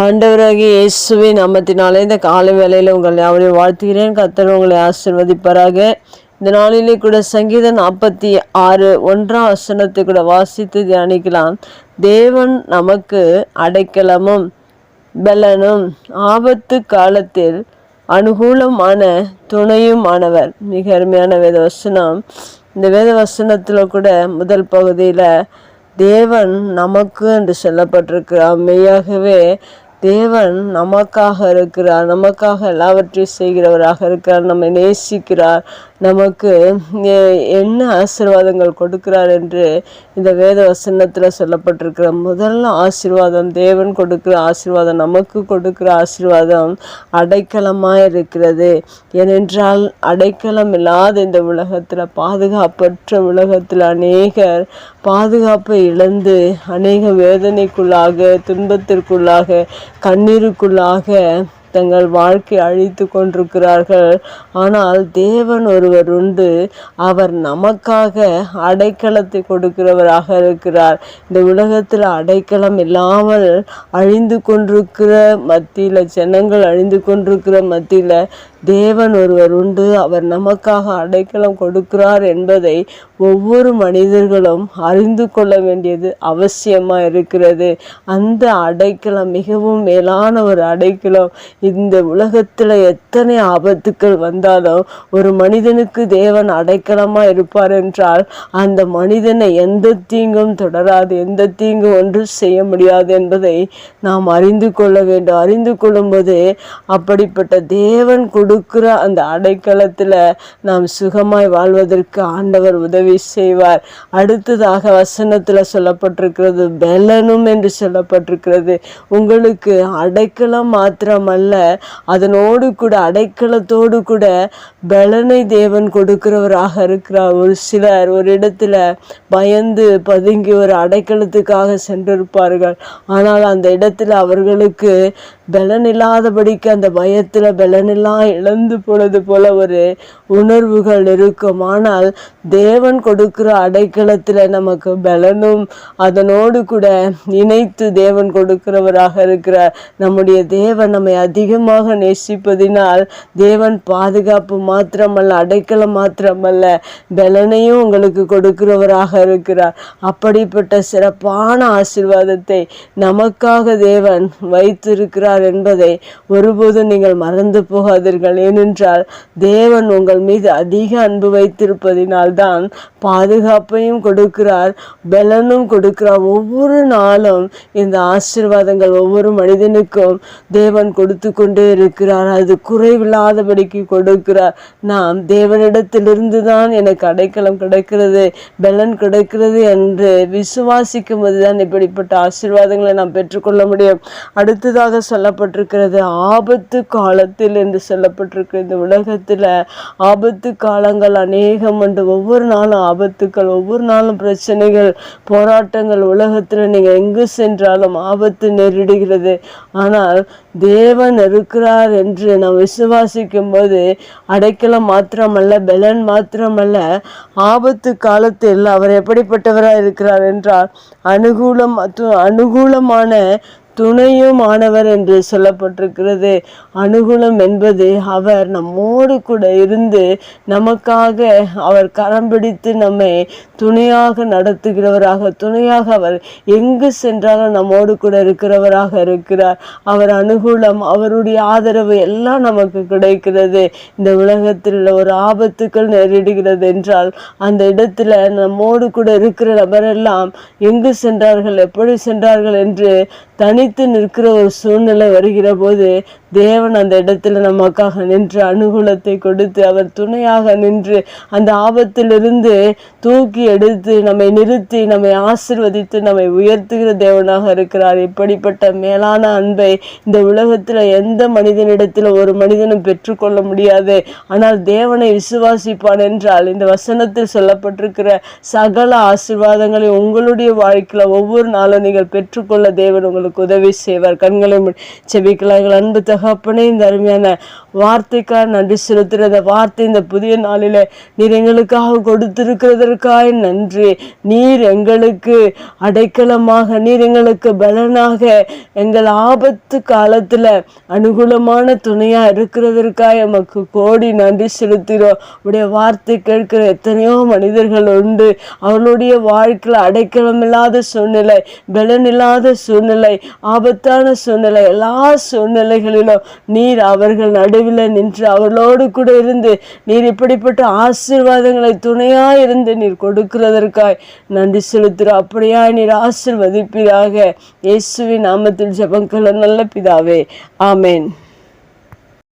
ஆண்டவராகி இயேசுவின் நாமத்தினாலே இந்த காலை வேளையில் உங்கள் அவரை வாழ்த்துகிறேன். கத்தர் உங்களை ஆசிர்வதிப்பாராக. இந்த நாளிலே கூட சங்கீதம் நாற்பத்தி ஆறு ஒன்றாம் வசனத்தை கூட வாசித்து தியானிக்கலாம். தேவன் நமக்கு அடைக்கலமும் பலனும் ஆபத்து காலத்தில் அனுகூலமான துணையுமானவர். மிக அருமையான வேத வசனம். இந்த வேத வசனத்தில் கூட முதல் பகுதியில் தேவன் நமக்கு என்று சொல்லப்பட்டிருக்கிறார் மெய்யாகவே தேவன் நமக்காக இருக்கிறார் நமக்காக எல்லாவற்றையும் செய்கிறவராக இருக்கிறார் நம்மை நேசிக்கிறார். நமக்கு என்ன ஆசீர்வாதங்கள் கொடுக்கிறார் என்று இந்த வேத வசனத்தில் சொல்லப்பட்டிருக்கிற முதல்ல ஆசீர்வாதம் தேவன் கொடுக்கிற ஆசீர்வாதம் நமக்கு கொடுக்கிற ஆசீர்வாதம் அடைக்கலமாக இருக்கிறது. ஏனென்றால் அடைக்கலம் இல்லாத இந்த உலகத்தில் பாதுகாப்பற்ற உலகத்தில் அநேகர் பாதுகாப்பை இழந்து அநேக வேதனைக்குள்ளாக துன்பத்திற்குள்ளாக கண்ணீருக்குள்ளாக தங்கள் வாழ்க்கை அழித்து கொண்டிருக்கிறார்கள். ஆனால் தேவன் ஒருவர் உண்டு. அவர் நமக்காக அடைக்கலத்தை கொடுக்கிறவராக இருக்கிறார். இந்த உலகத்தில் அடைக்கலம் இல்லாமல் அழிந்து கொண்டிருக்கிற மத்தியில் ஜனங்கள் அழிந்து கொண்டிருக்கிற மத்தியில் தேவன் ஒருவர் உண்டு. அவர் நமக்காக அடைக்கலம் கொடுக்கிறார் என்பதை ஒவ்வொரு மனிதர்களும் அறிந்து கொள்ள வேண்டியது அவசியமாக இருக்கிறது. அந்த அடைக்கலம் மிகவும் மேலான ஒரு அடைக்கலம். இந்த உலகத்தில் எத்தனை ஆபத்துக்கள் வந்தாலும் ஒரு மனிதனுக்கு தேவன் அடைக்கலமாக இருப்பார் என்றால் அந்த மனிதனை எந்த தீங்கும் தொடராது எந்த தீங்கும் ஒன்றும் செய்ய முடியாது என்பதை நாம் அறிந்து கொள்ள வேண்டும். அறிந்து கொள்ளும்போது அப்படிப்பட்ட தேவன் கொடு கொடுக்கிற அந்த அடைக்கலத்தில் நாம் சுகமாய் வாழ்வதற்கு ஆண்டவர் உதவி செய்வார். அடுத்ததாக வசனத்தில் சொல்லப்பட்டிருக்கிறது பெலனும் என்று சொல்லப்பட்டிருக்கிறது. உங்களுக்கு அடைக்கலம் மாத்திரமல்ல அதனோடு கூட அடைக்கலத்தோடு கூட பலனை தேவன் கொடுக்கிறவராக இருக்கிறார். ஒரு சிலர் ஒரு இடத்துல பயந்து பதுங்கி ஒரு அடைக்கலத்துக்காக சென்றிருப்பார்கள். ஆனால் அந்த இடத்துல அவர்களுக்கு பலன் இல்லாதபடிக்கு அந்த பயத்தில் பலனெல்லாம் இழந்து போனது போல ஒரு உணர்வுகள் இருக்கும். ஆனால் தேவன் கொடுக்கிற அடைக்கலத்தில் நமக்கு பலனும் அதனோடு கூட இணைத்து தேவன் கொடுக்கிறவராக இருக்கிற நம்முடைய தேவன் நம்மை அதிகமாக நேசிப்பதினால் தேவன் பாதுகாப்பு மாத்திரமல்ல அடைக்கலம் மாத்திரமல்ல பலனையும் உங்களுக்கு கொடுக்கிறவராக இருக்கிறார். அப்படிப்பட்ட சிறப்பான ஆசிர்வாதத்தை நமக்காக தேவன் வைத்திருக்கிறார். என்பதை ஒருபோதும் நீங்கள் மறந்து போகாதீர்கள். ஏனென்றால் தேவன் உங்கள் மீது அதிக அன்பு வைத்திருப்பதினால்தான் பாதுகாப்பையும் கொடுக்கிறார் பலனும் கொடுக்கிறார். ஒவ்வொரு நாளும் இந்த ஆசீர்வாதங்கள் ஒவ்வொரு மனிதனுக்கும் தேவன் கொடுத்து கொண்டே இருக்கிறார். அது குறைவில்லாதபடிக்கு கொடுக்கிறார். நாம் தேவனிடத்திலிருந்து தான் எனக்கு அடைக்கலம் கிடைக்கிறது பலன் கிடைக்கிறது என்று விசுவாசிக்கும் போதுதான் இப்படிப்பட்ட ஆசீர்வாதங்களை நாம் பெற்றுக்கொள்ள முடியும். அடுத்ததாக சொல்லப்பட்டிருக்கிறது. ஆபத்து காலத்தில் என்று சொல்லப்பட்டிருக்கிறது இந்த உலகத்தில் ஆபத்து காலங்கள் அநேகம் உண்டு. ஒவ்வொரு நாளும் ஆபத்துக்கள் ஒவ்வொரு நாளும் பிரச்சனைகள் போராட்டங்கள் உலகத்தில் நீங்கள் எங்கு சென்றாலும் ஆபத்து நேரிடுகிறது. ஆனால் தேவன் இருக்கிறார் என்று நாம் விசுவாசிக்கும் போது அடைக்கலம் மாத்திரமல்ல பலன் மாத்திரமல்ல. ஆபத்து காலத்தில் அவர் எப்படிப்பட்டவராக இருக்கிறார் என்றால் அனுகூலம் அனுகூலமான துணையுமானவர் என்று சொல்லப்பட்டிருக்கிறது. அனுகூலம் என்பது அவர் நம்மோடு கூட இருந்து நமக்காக அவர் கரம் பிடித்து நம்மை துணையாக நடத்துகிறவராக துணையாக அவர் எங்கு சென்றாலும் நம்மோடு கூட இருக்கிறவராக இருக்கிறார். அவர் அனுகூலம் அவருடைய ஆதரவு எல்லாம் நமக்கு கிடைக்கிறது. இந்த உலகத்தில் உள்ள ஒரு ஆபத்துக்கள் நேரிடுகிறது என்றால் அந்த இடத்துல நம்மோடு கூட இருக்கிற நபரெல்லாம் எங்கு சென்றார்கள் எப்படி சென்றார்கள் என்று தனித்து நிற்கிற ஒரு சூழ்நிலை வருகிற போது தேவன் அந்த இடத்துல நமக்காக நின்று அனுகூலத்தை கொடுத்து அவர் துணையாக நின்று அந்த ஆபத்திலிருந்து தூக்கி எடுத்து நம்மை நிறுத்தி நம்மை ஆசிர்வதித்து நம்மை உயர்த்துகிற தேவனாக இருக்கிறார். இப்படிப்பட்ட மேலான அன்பை இந்த உலகத்தில் எந்த மனிதனிடத்தில் ஒரு மனிதனும் பெற்றுக்கொள்ள முடியாது. ஆனால் தேவனை விசுவாசிப்பான் என்றால் இந்த வசனத்தில் சொல்லப்பட்டிருக்கிற சகல ஆசீர்வாதங்களை உங்களுடைய வாழ்க்கையில் ஒவ்வொரு நாளும் நீங்கள் பெற்றுக்கொள்ள தேவன் உங்களுக்கு எங்களுக்கு உதவி செய்வார். கண்களை மூடி செபிக்கலாங்கள். அன்பு தகப்பனே இந்த அருமையான வார்த்தைக்காக நன்றி செலுத்துகிற வார்த்தை இந்த புதிய நாளில் நீர் எங்களுக்காக கொடுத்திருக்கிறதற்காய் நன்றி. நீர் எங்களுக்கு அடைக்கலமாக நீர் எங்களுக்கு பலனாக எங்கள் ஆபத்து காலத்தில் அனுகூலமான துணையாக இருக்கிறதற்காக எமக்கு கோடி நன்றி செலுத்துகிறோம். உடைய வார்த்தை கேட்கிற எத்தனையோ மனிதர்கள் உண்டு. அவர்களுடைய வாழ்க்கையில் அடைக்கலம் இல்லாத சூழ்நிலை பலன் இல்லாத சூழ்நிலை சூழ்நிலை ஆபத்தான சூழ்நிலை எல்லா சூழ்நிலைகளிலும் நீர் அவர்கள் நடுவில் நின்று அவர்களோடு கூட இருந்து நீர் இப்படிப்பட்ட ஆசீர்வாதங்களை துணையாக இருந்து நீர் கொடுக்கிறதற்காய் நன்றி செலுத்துகிறோம். அப்படியா நீர் ஆசிர்வதிப்பீராக. இயேசுவின் நாமத்தில் ஜபங்கள நல்ல பிதாவே. ஆமேன்.